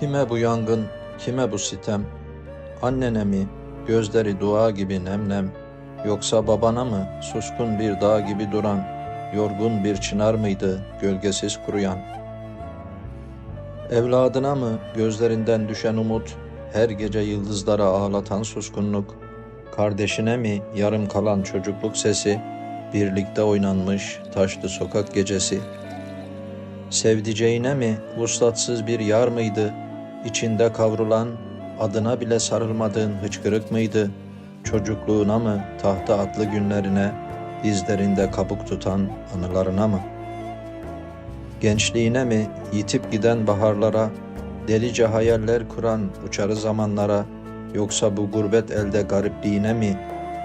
Kime bu yangın, kime bu sitem? Annene mi, gözleri dua gibi nemnem? Yoksa babana mı, suskun bir dağ gibi duran, yorgun bir çınar mıydı, gölgesiz kuruyan? Evladına mı, gözlerinden düşen umut, her gece yıldızlara ağlatan suskunluk? Kardeşine mi, yarım kalan çocukluk sesi, birlikte oynanmış taşlı sokak gecesi?'' Sevdiceğine mi vuslatsız bir yar mıydı? İçinde kavrulan, adına bile sarılmadığın hıçkırık mıydı? Çocukluğuna mı, tahta atlı günlerine, dizlerinde kabuk tutan anılarına mı? Gençliğine mi, yitip giden baharlara, delice hayaller kuran uçarı zamanlara, yoksa bu gurbet elde garipliğine mi,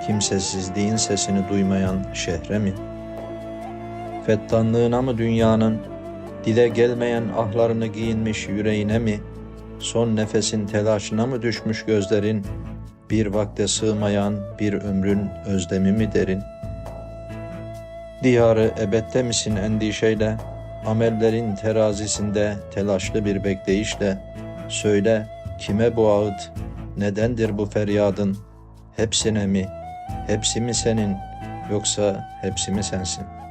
kimsesizliğin sesini duymayan şehre mi? Fettanlığına mı dünyanın, Dile gelmeyen ahlarını giyinmiş yüreğine mi? Son nefesin telaşına mı düşmüş gözlerin? Bir vakte sığmayan bir ömrün özlemi mi derin? Diyarı ebette misin endişeyle? Amellerin terazisinde telaşlı bir bekleyişle söyle kime bu ağıt? Nedendir bu feryadın? Hepsine mi? Hepsi mi senin yoksa hepsi mi sensin?''